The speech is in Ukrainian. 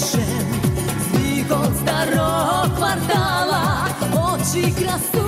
машин, з вікон старого квартала, очі красу.